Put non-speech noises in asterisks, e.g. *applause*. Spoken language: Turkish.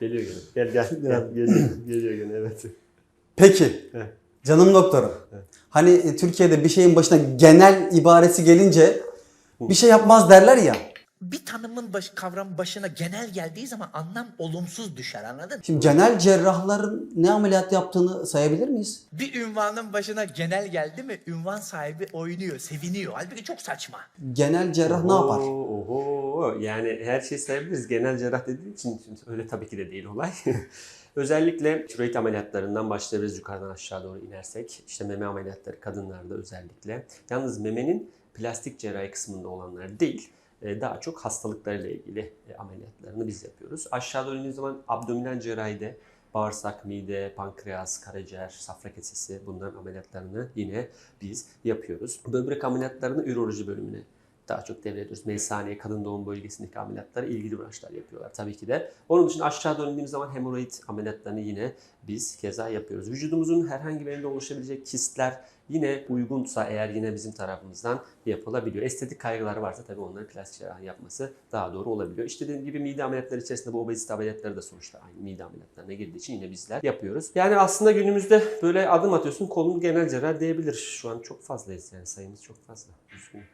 Geliyor gene. Gel gel. gel. Geliyor, geliyor gene evet. Peki. Canım doktorum. Hani e, Türkiye'de bir şeyin başına genel ibaresi gelince bir şey yapmaz derler ya. Bir tanımın baş, kavram başına genel geldiği zaman anlam olumsuz düşer anladın? Şimdi genel cerrahların ne ameliyat yaptığını sayabilir miyiz? Bir ünvanın başına genel geldi mi ünvan sahibi oynuyor, seviniyor. Halbuki çok saçma. Genel cerrah ne yapar? Oho. Yani her şeyi sayabiliriz. Genel cerrah dediği için öyle tabii ki de değil olay. *laughs* özellikle tiroid ameliyatlarından başlayabiliriz yukarıdan aşağı doğru inersek. İşte meme ameliyatları kadınlarda özellikle. Yalnız memenin plastik cerrahi kısmında olanlar değil. e, Daha çok hastalıklarıyla ilgili e, ameliyatlarını biz yapıyoruz. Aşağı doğru zaman abdominal cerrahide bağırsak, mide, pankreas, karaciğer, safra kesesi bunların ameliyatlarını yine biz yapıyoruz. Böbrek ameliyatlarını üroloji bölümüne daha çok devrediyoruz. Mesane, kadın doğum bölgesindeki ameliyatları ilgili branşlar yapıyorlar tabii ki de. Onun dışında aşağı indiğimiz zaman hemoroid ameliyatlarını yine biz keza yapıyoruz. Vücudumuzun herhangi bir yerinde oluşabilecek kistler yine uygunsa eğer yine bizim tarafımızdan yapılabiliyor. Estetik kaygıları varsa tabii onları plastik cerrahi yapması daha doğru olabiliyor. İşte dediğim gibi mide ameliyatları içerisinde bu obezite ameliyatları da sonuçta aynı mide ameliyatlarına girdiği için yine bizler yapıyoruz. Yani aslında günümüzde böyle adım atıyorsun kolun genel cerrah diyebilir. Şu an çok fazlayız yani sayımız çok fazla. Üzgünüm.